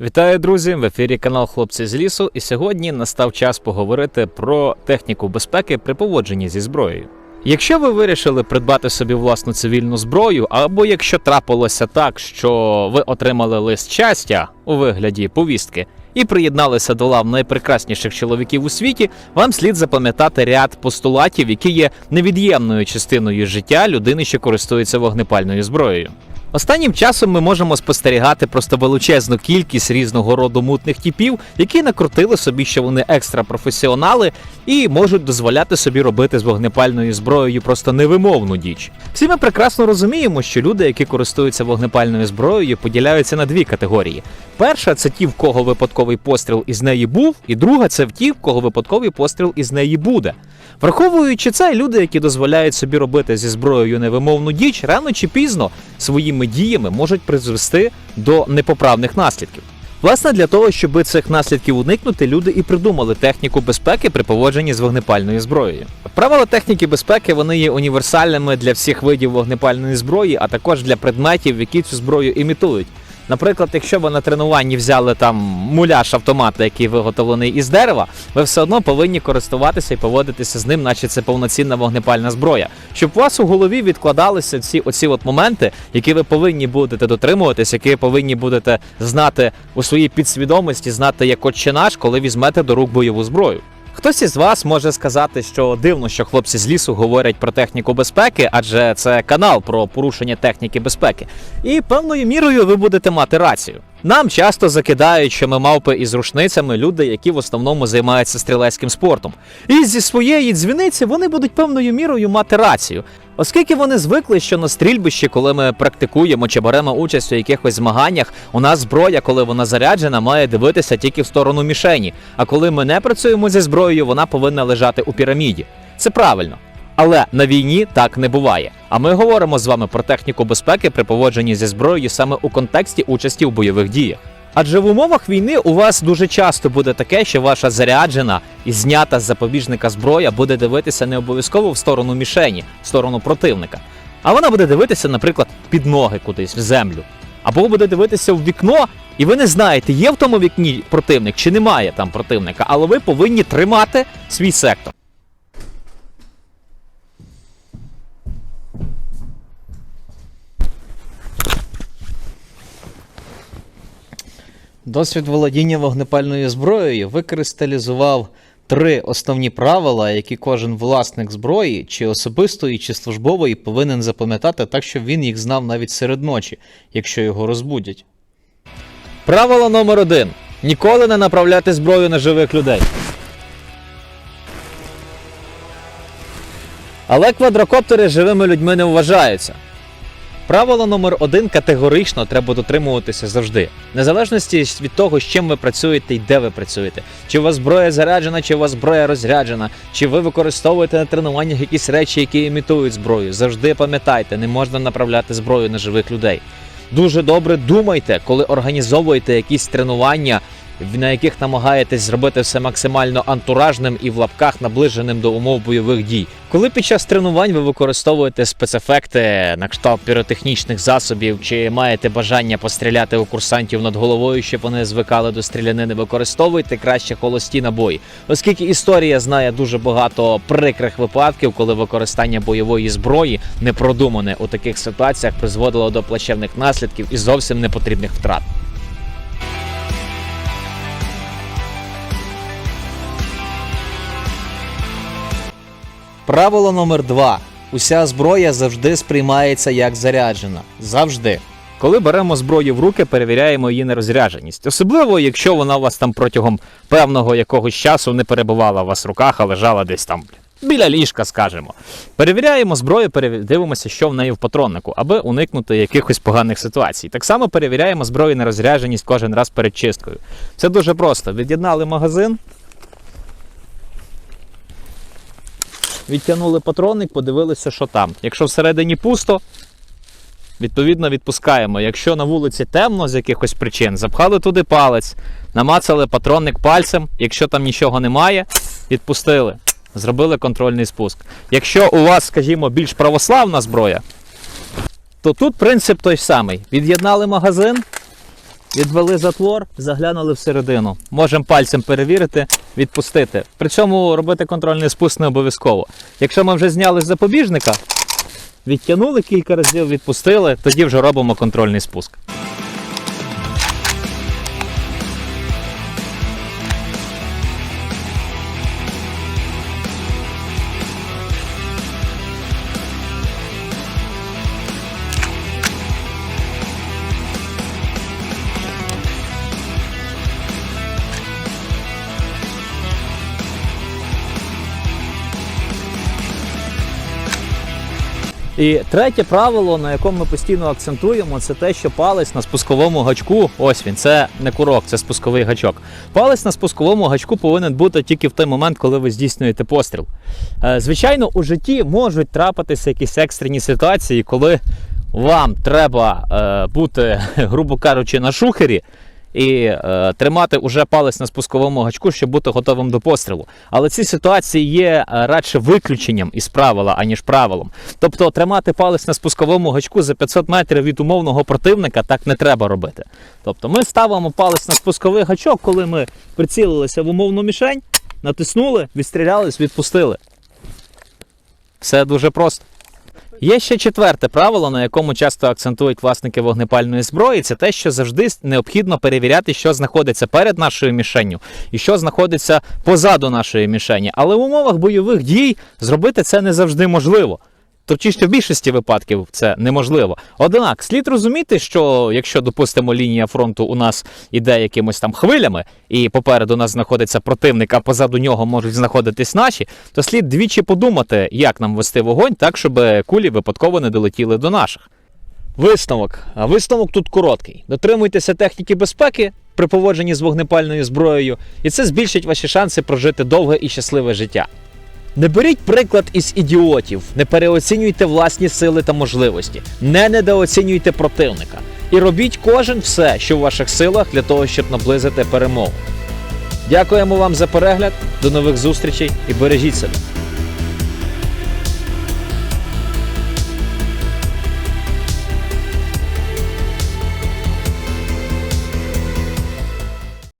Вітаю, друзі! В ефірі канал Хлопці з лісу. І сьогодні настав час поговорити про техніку безпеки при поводженні зі зброєю. Якщо ви вирішили придбати собі власну цивільну зброю, або якщо трапилося так, що ви отримали лист щастя у вигляді повістки і приєдналися до лав найпрекрасніших чоловіків у світі, вам слід запам'ятати ряд постулатів, які є невід'ємною частиною життя людини, що користується вогнепальною зброєю. Останнім часом ми можемо спостерігати просто величезну кількість різного роду мутних типів, які накрутили собі, що вони екстра професіонали і можуть дозволяти собі робити з вогнепальною зброєю просто невимовну діч. Всі ми прекрасно розуміємо, що люди, які користуються вогнепальною зброєю, поділяються на дві категорії. Перша це ті, в кого випадковий постріл із неї був, і друга це в ті, в кого випадковий постріл із неї буде. Враховуючи це, люди, які дозволяють собі робити зі зброєю невимовну діч, рано чи пізно своїми діями можуть призвести до непоправних наслідків. Власне, для того, щоб цих наслідків уникнути, люди і придумали техніку безпеки при поводженні з вогнепальною зброєю. Правила техніки безпеки вони є універсальними для всіх видів вогнепальної зброї, а також для предметів, які цю зброю імітують. Наприклад, якщо ви на тренуванні взяли там муляж автомата, який виготовлений із дерева, ви все одно повинні користуватися і поводитися з ним, наче це повноцінна вогнепальна зброя. Щоб у вас у голові відкладалися ці оці от моменти, які ви повинні будете дотримуватись, які ви повинні будете знати у своїй підсвідомості, знати як отче наш, коли візьмете до рук бойову зброю. Хтось із вас може сказати, що дивно, що хлопці з лісу говорять про техніку безпеки, адже це канал про порушення техніки безпеки. І певною мірою ви будете мати рацію. Нам часто закидають, що ми мавпи із рушницями люди, які в основному займаються стрілецьким спортом. І зі своєї дзвіниці вони будуть певною мірою мати рацію. Оскільки вони звикли, що на стрільбищі, коли ми практикуємо чи беремо участь у якихось змаганнях, у нас зброя, коли вона заряджена, має дивитися тільки в сторону мішені. А коли ми не працюємо зі зброєю, вона повинна лежати у піраміді. Це правильно. Але на війні так не буває. А ми говоримо з вами про техніку безпеки при поводженні зі зброєю саме у контексті участі у бойових діях. Адже в умовах війни у вас дуже часто буде таке, що ваша заряджена і знята з запобіжника зброя буде дивитися не обов'язково в сторону мішені, в сторону противника. А вона буде дивитися, наприклад, під ноги кудись в землю. Або буде дивитися в вікно, і ви не знаєте, є в тому вікні противник чи немає там противника, але ви повинні тримати свій сектор. Досвід володіння вогнепальною зброєю викристалізував три основні правила, які кожен власник зброї, чи особистої, чи службової, повинен запам'ятати так, щоб він їх знав навіть серед ночі, якщо його розбудять. Правило номер один: ніколи не направляти зброю на живих людей. Але квадрокоптери живими людьми не вважаються. Правило номер один категорично треба дотримуватися завжди, незалежності від того, з чим ви працюєте і де ви працюєте. Чи у вас зброя заряджена, чи у вас зброя розряджена, чи ви використовуєте на тренуваннях якісь речі, які імітують зброю. Завжди пам'ятайте, не можна направляти зброю на живих людей. Дуже добре думайте, коли організовуєте якісь тренування, на яких намагаєтесь зробити все максимально антуражним і в лапках наближеним до умов бойових дій. Коли під час тренувань ви використовуєте спецефекти на кшталт піротехнічних засобів, чи маєте бажання постріляти у курсантів над головою, щоб вони звикали до стрілянини, використовуйте краще холості набої, оскільки історія знає дуже багато прикрих випадків, коли використання бойової зброї непродумане у таких ситуаціях призводило до плачевних наслідків і зовсім непотрібних втрат. Правило номер два: уся зброя завжди сприймається як заряджена. Завжди. Коли беремо зброю в руки, перевіряємо її на розрядженість. Особливо, якщо вона у вас там протягом певного якогось часу не перебувала у вас в руках, а лежала десь там біля ліжка, скажімо. Перевіряємо зброю, дивимося, що в неї в патроннику, аби уникнути якихось поганих ситуацій. Так само перевіряємо зброю на розрядженість кожен раз перед чисткою. Це дуже просто. Від'єднали магазин, відтягнули патронник, подивилися, що там. Якщо всередині пусто, відповідно відпускаємо. Якщо на вулиці темно з якихось причин, запхали туди палець, намацали патронник пальцем, якщо там нічого немає, відпустили. зробили контрольний спуск. Якщо у вас, скажімо, більш православна зброя, то тут принцип той самий. Від'єднали магазин, відвели затвор, заглянули всередину. Можемо пальцем перевірити, відпустити. При цьому робити контрольний спуск не обов'язково. Якщо ми вже зняли з запобіжника, відтягнули кілька разів, відпустили, тоді вже робимо контрольний спуск. І третє правило, на якому ми постійно акцентуємо, це те, що палець на спусковому гачку, ось він, це не курок, це спусковий гачок. Палець на спусковому гачку повинен бути тільки в той момент, коли ви здійснюєте постріл. Е, Звичайно, у житті можуть трапитися якісь екстрені ситуації, коли вам треба е, бути, грубо кажучи, на шухері. І е, тримати уже палець на спусковому гачку, щоб бути готовим до пострілу. Але ці ситуації є е, радше виключенням із правила, аніж правилом. Тобто тримати палець на спусковому гачку за 500 метрів від умовного противника так не треба робити. Тобто ми ставимо палець на спусковий гачок, коли ми прицілилися в умовну мішень, натиснули, відстрілялись, відпустили. Все дуже просто. Є ще четверте правило, на якому часто акцентують власники вогнепальної зброї, це те, що завжди необхідно перевіряти, що знаходиться перед нашою мішенню і що знаходиться позаду нашої мішені. Але в умовах бойових дій зробити це не завжди можливо. Точніше, в більшості випадків це неможливо. Однак слід розуміти, що якщо, допустимо, лінія фронту у нас іде якимось там хвилями, і попереду нас знаходиться противник, а позаду нього можуть знаходитись наші, то слід двічі подумати, як нам вести вогонь, так щоб кулі випадково не долетіли до наших. Висновок. А висновок тут короткий. Дотримуйтеся техніки безпеки при поводженні з вогнепальною зброєю, і це збільшить ваші шанси прожити довге і щасливе життя. Не беріть приклад із ідіотів, не переоцінюйте власні сили та можливості, не недооцінюйте противника. І робіть кожен все, що в ваших силах для того, щоб наблизити перемогу. Дякуємо вам за перегляд, до нових зустрічей і бережіть себе.